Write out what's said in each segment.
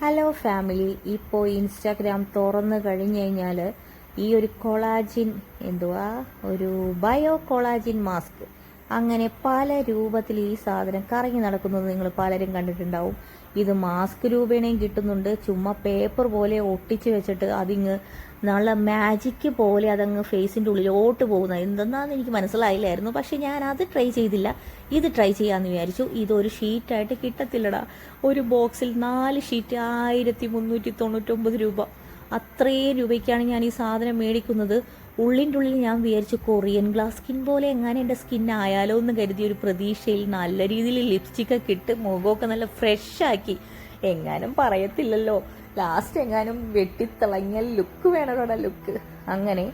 Hello family. ഇപ്പോൾ Instagram തുറന്നു കഴിഞ്ഞു കഴിഞ്ഞാൽ ഈ ഒരു കൊളാജിൻ എന്തുവാ? ഒരു ബയോ കൊളാജിൻ മാസ്ക്. അങ്ങനെ പല രൂപത്തിൽ ഈ സാധനം കറങ്ങി നടക്കുന്നത് നിങ്ങൾ പലരും കണ്ടിട്ടുണ്ടാവും. ഇത് മാസ്ക് രൂപേണയും കിട്ടുന്നുണ്ട്. ചുമ്മാ പേപ്പർ പോലെ ഒട്ടിച്ച് വെച്ചിട്ട് അതിങ്ങ് നല്ല മാജിക്ക് പോലെ അതങ്ങ് ഫേസിന്റെ ഉള്ളിലോട്ട് പോകുന്നത് എന്തെന്നാന്ന് എനിക്ക് മനസ്സിലായില്ലായിരുന്നു. പക്ഷെ ഞാൻ അത് ട്രൈ ചെയ്തില്ല. ഇത് ട്രൈ ചെയ്യാമെന്ന് വിചാരിച്ചു. ഇതൊരു ഷീറ്റായിട്ട് കിട്ടത്തില്ലടാ. ഒരു ബോക്സിൽ നാല് ഷീറ്റ് ആയിരത്തി മുന്നൂറ്റി തൊണ്ണൂറ്റൊമ്പത് രൂപ. അത്രയും രൂപയ്ക്കാണ് ഞാൻ ഈ സാധനം മേടിക്കുന്നത്. ഉള്ളിന്റെ ഉള്ളിൽ ഞാൻ വിചാരിച്ചു കൊറിയൻ ഗ്ലാസ് സ്കിൻ പോലെ എങ്ങനെ എന്റെ സ്കിൻ ആയാലോ എന്ന് കരുതിയ ഒരു പ്രതീക്ഷയിൽ നല്ല രീതിയിൽ ലിപ്സ്റ്റിക്കൊക്കെ ഇട്ട് മുഖമൊക്കെ നല്ല ഫ്രഷ് ആക്കി. എങ്ങാനും പറയത്തില്ലല്ലോ. ലാസ്റ്റ് എങ്ങാനും വെട്ടിത്തിളങ്ങിയ ലുക്ക് വേണമോടാ ലുക്ക് അങ്ങനെ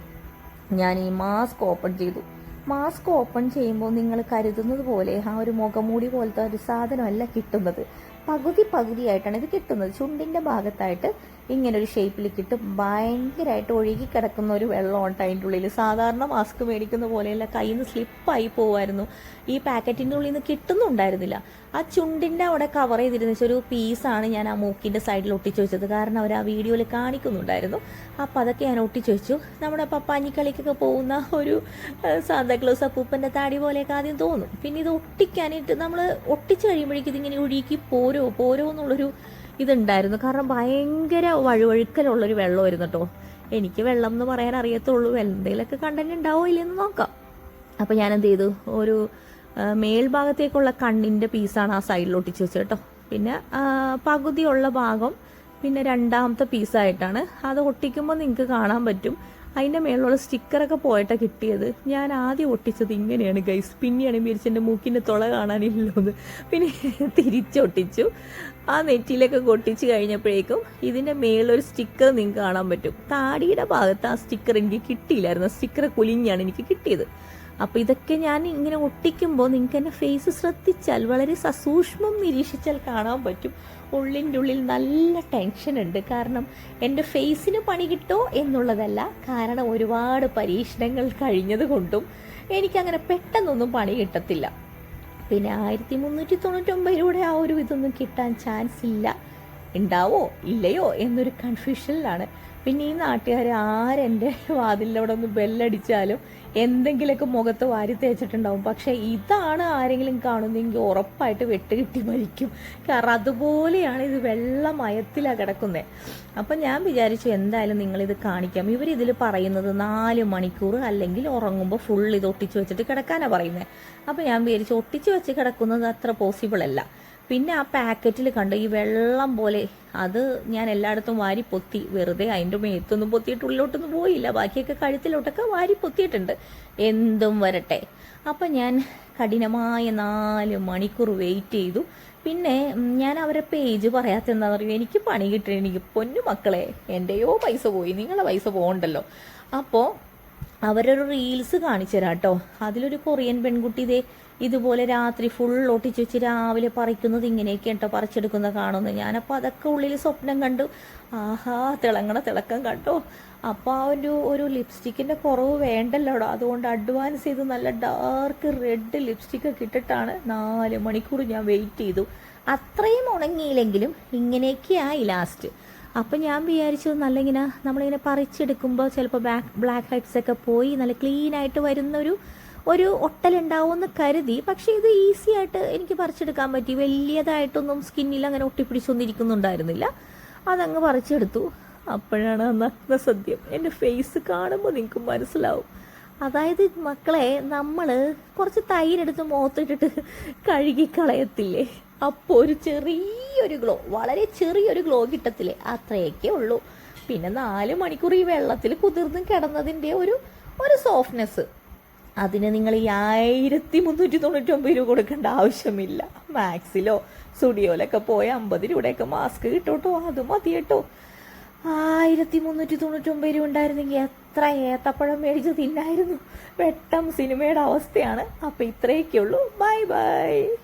ഞാൻ ഈ മാസ്ക് ഓപ്പൺ ചെയ്തു. മാസ്ക് ഓപ്പൺ ചെയ്യുമ്പോൾ നിങ്ങൾ കരുതുന്നത് പോലെ ആ ഒരു മുഖമൂടി പോലത്തെ ഒരു സാധനമല്ല കിട്ടുന്നത്. പകുതി പകുതിയായിട്ടാണ് ഇത് കിട്ടുന്നത്. ചുണ്ടിന്റെ ഭാഗത്തായിട്ട് ഇങ്ങനെ ഒരു ഷേപ്പിൽ കിട്ടും. ഭയങ്കരമായിട്ട് ഒഴുകി കിടക്കുന്ന ഒരു വെള്ളമുണ്ട് അതിന്റെ ഉള്ളിൽ സാധാരണ മാസ്ക് മേടിക്കുന്ന പോലെയല്ല കയ്യിൽ നിന്ന് സ്ലിപ്പായി പോവായിരുന്നു. ഈ പാക്കറ്റിന്റെ ഉള്ളിൽ നിന്ന് കിട്ടുന്നുണ്ടായിരുന്നില്ല. ആ ചുണ്ടിന്റെ അവിടെ കവർ ചെയ്തിരുന്ന ഒരു പീസാണ് ഞാൻ ആ മൂക്കിന്റെ സൈഡിൽ ഒട്ടിച്ചു വെച്ചത്. കാരണം അവർ ആ വീഡിയോയിൽ കാണിക്കുന്നുണ്ടായിരുന്നു. അപ്പം അതൊക്കെ ഞാൻ ഒട്ടിച്ചു വെച്ചു. നമ്മുടെ പപ്പാഞ്ഞിക്കളിക്കൊക്കെ പോകുന്ന ഒരു സാന്താക്ലോസ് അപ്പൂപ്പന്റെ താടി പോലെയൊക്കെ ആദ്യം തോന്നും. പിന്നെ ഇത് ഒട്ടിക്കാനായിട്ട് നമ്മൾ ഒട്ടിച്ചു കഴിയുമ്പോഴേക്കും ഇതിങ്ങനെ ഒഴുകി പോരോ പോരോ എന്നുള്ളൊരു ഇതുണ്ടായിരുന്നു. കാരണം ഭയങ്കര വഴുവഴുക്കലുള്ളൊരു വെള്ളമായിരുന്നു കേട്ടോ എനിക്ക് വെള്ളം എന്ന് പറയാൻ അറിയത്തുള്ളൂ. എന്തെങ്കിലുമൊക്കെ കണ്ടന്റ് ഉണ്ടാവോ ഇല്ലെന്ന് നോക്കാം. അപ്പോൾ ഞാൻ എന്ത് ചെയ്തു? ഒരു മേൽഭാഗത്തേക്കുള്ള കണ്ണിന്റെ പീസാണ് ആ സൈഡിൽ ഒട്ടിച്ച് വെച്ചത് കേട്ടോ പിന്നെ പകുതിയുള്ള ഭാഗം പിന്നെ രണ്ടാമത്തെ പീസായിട്ടാണ് അത് ഒട്ടിക്കുമ്പോൾ നിങ്ങൾക്ക് കാണാൻ പറ്റും. അതിന്റെ മേളിലുള്ള സ്റ്റിക്കറൊക്കെ പോയിട്ടാണ് കിട്ടിയത്. ഞാൻ ആദ്യം ഒട്ടിച്ചത് ഇങ്ങനെയാണ് ഗൈസ് പിന്നെയാണ് വിരിച്ചെന്റെ മൂക്കിന്റെ തുള കാണാനില്ലല്ലോ എന്ന് പിന്നെ തിരിച്ചൊട്ടിച്ചു. ആ നെറ്റിയിലൊക്കെ കൊട്ടിച്ച് കഴിഞ്ഞപ്പോഴേക്കും ഇതിന്റെ മേളിലൊരു സ്റ്റിക്കർ നിങ്ങൾക്ക് കാണാൻ പറ്റും. താടിയുടെ ഭാഗത്ത് ആ സ്റ്റിക്കർ എനിക്ക് കിട്ടിയില്ലായിരുന്നു. സ്റ്റിക്കർ കുലിഞ്ഞാണ് എനിക്ക് കിട്ടിയത്. അപ്പോൾ ഇതൊക്കെ ഞാൻ ഇങ്ങനെ ഒട്ടിക്കുമ്പോൾ നിങ്ങൾക്ക് എന്റെ ഫേസ് ശ്രദ്ധിച്ചാൽ വളരെ സസൂക്ഷ്മം നിരീക്ഷിച്ചാൽ കാണാൻ പറ്റും. ഉള്ളിന്റെ ഉള്ളിൽ നല്ല ടെൻഷൻ ഉണ്ട്. കാരണം എന്റെ ഫേസിന് പണി കിട്ടോ എന്നുള്ളതല്ല. കാരണം ഒരുപാട് പരീക്ഷണങ്ങൾ കഴിഞ്ഞത് കൊണ്ടും എനിക്കങ്ങനെ പെട്ടെന്നൊന്നും പണി കിട്ടത്തില്ല. പിന്നെ ആയിരത്തി മുന്നൂറ്റി തൊണ്ണൂറ്റൊമ്പത് ആ ഒരു ഇതൊന്നും കിട്ടാൻ ചാൻസ് ഇല്ല. ഉണ്ടാവോ ഇല്ലയോ എന്നൊരു കൺഫ്യൂഷനിലാണ് പിന്നെ ഈ നാട്ടുകാർ ആരെന്റെ വാതിലവിടെ ഒന്ന് ബെല്ലടിച്ചാലും എന്തെങ്കിലുമൊക്കെ മുഖത്ത് വാരി തേച്ചിട്ടുണ്ടാവും. പക്ഷേ ഇതാണ് ആരെങ്കിലും കാണുന്നെങ്കിൽ ഉറപ്പായിട്ട് വെട്ടുകിട്ടി മരിക്കും. കാരണം അതുപോലെയാണ് ഇത് വെള്ളമയത്തിലാണ് കിടക്കുന്നത് അപ്പം ഞാൻ വിചാരിച്ചു എന്തായാലും നിങ്ങളിത് കാണിക്കാം. ഇവരിതിൽ പറയുന്നത് നാല് മണിക്കൂർ അല്ലെങ്കിൽ ഉറങ്ങുമ്പോൾ ഫുൾ ഇത് ഒട്ടിച്ചു വെച്ചിട്ട് കിടക്കാനാണ് പറയുന്നത് അപ്പം ഞാൻ വിചാരിച്ചു ഒട്ടിച്ചു വെച്ച് കിടക്കുന്നത് അത്ര പോസിബിൾ അല്ല. പിന്നെ ആ പാക്കറ്റിൽ കണ്ട ഈ വെള്ളം പോലെ. അത് ഞാൻ എല്ലായിടത്തും വാരി പൊത്തി. വെറുതെ അതിന്റെ മേത്തൊന്നും പൊത്തിയിട്ട് ഉള്ളിലോട്ടൊന്നും പോയില്ല. ബാക്കിയൊക്കെ കഴുത്തിലോട്ടൊക്കെ വാരി പൊത്തിയിട്ടുണ്ട്. എന്തും വരട്ടെ. അപ്പം ഞാൻ കഠിനമായ നാല് മണിക്കൂർ വെയിറ്റ് ചെയ്തു. പിന്നെ ഞാൻ അവരെ പേജ് പറയാത്ത എന്താണെന്ന് പറയുക എനിക്ക് പണി കിട്ടി എനിക്ക് പൊന്നു മക്കളെ എന്റെയോ പൈസ പോയി. നിങ്ങളെ പൈസ പോകണ്ടല്ലോ. അപ്പോൾ അവരൊരു റീൽസ് കാണിച്ചു തരാം കേട്ടോ അതിലൊരു കൊറിയൻ പെൺകുട്ടി ഇതേ ഇതുപോലെ രാത്രി ഫുൾ ഒട്ടിച്ച് വെച്ച് രാവിലെ പറിക്കുന്നത് ഇങ്ങനെയൊക്കെ കേട്ടോ പറിച്ചെടുക്കുന്ന കാണുന്നു. ഞാനപ്പോൾ അതൊക്കെ ഉള്ളിൽ സ്വപ്നം കണ്ടു. ആഹാ തിളങ്ങണ തിളക്കം കണ്ടോ? അപ്പോൾ ആ ഒരു ഒരു ലിപ്സ്റ്റിക്കിന്റെ കുറവ് വേണ്ടല്ലോടോ. അതുകൊണ്ട് അഡ്വാൻസ് ചെയ്ത് നല്ല ഡാർക്ക് റെഡ് ലിപ്സ്റ്റിക്ക് ഒക്കെ ഇട്ടിട്ടാണ് നാല് മണിക്കൂർ ഞാൻ വെയിറ്റ് ചെയ്തു. അത്രയും ഉണങ്ങിയില്ലെങ്കിലും ഇങ്ങനെയൊക്കെയായി ലാസ്റ്റ് അപ്പം ഞാൻ വിചാരിച്ചു നല്ല ഇങ്ങനെ നമ്മളിങ്ങനെ പറിച്ചെടുക്കുമ്പോൾ ചിലപ്പോൾ ബ്ലാക്ക് ബ്ലാക്ക് ഹെഡ്സ് ഒക്കെ പോയി നല്ല ക്ലീൻ ആയിട്ട് വരുന്ന ഒരു ഒട്ടലുണ്ടാവുമെന്ന് കരുതി. പക്ഷേ ഇത് ഈസി ആയിട്ട് എനിക്ക് പറിച്ചെടുക്കാൻ പറ്റി. വലിയതായിട്ടൊന്നും സ്കിന്നിൽ അങ്ങനെ ഒട്ടിപ്പിടിച്ചൊന്നും ഇരിക്കുന്നുണ്ടായിരുന്നില്ല അതങ്ങ് പറിച്ചെടുത്തു. അപ്പോഴാണ് നഗ്ന സദ്യം എന്റെ ഫേസ് കാണുമ്പോൾ നിങ്ങൾക്ക് മനസ്സിലാവും. അതായത് മക്കളെ നമ്മൾ കുറച്ച് തൈരെടുത്ത് മുഖത്തിട്ടിട്ട് കഴുകി കളയത്തില്ലേ അപ്പോൾ ഒരു ചെറിയൊരു ഗ്ലോ വളരെ ചെറിയൊരു ഗ്ലോ കിട്ടത്തില്ലേ? അത്രയൊക്കെ ഉള്ളൂ. പിന്നെ നാല് മണിക്കൂർ ഈ വെള്ളത്തിൽ കുതിർന്ന് കിടന്നതിന്റെ ഒരു ഒരു സോഫ്റ്റ്നെസ് അതിന് നിങ്ങൾ ഈ ആയിരത്തി മുന്നൂറ്റി തൊണ്ണൂറ്റൊമ്പത് രൂപ കൊടുക്കേണ്ട ആവശ്യമില്ല. മാക്സിലോ സ്റ്റുഡിയോയിലൊക്കെ പോയ അമ്പത് രൂപയുടെയൊക്കെ മാസ്ക് കിട്ടോട്ടോ? അത് മതി കേട്ടോ ആയിരത്തി മുന്നൂറ്റി തൊണ്ണൂറ്റൊമ്പത് രൂപ ഉണ്ടായിരുന്നെങ്കിൽ എത്ര ഏത്തപ്പഴം മേടിച്ച് തിന്നായിരുന്നു. വെട്ടം സിനിമയുടെ അവസ്ഥയാണ്. അപ്പം ഇത്രയൊക്കെ ഉള്ളൂ ബൈ ബൈ.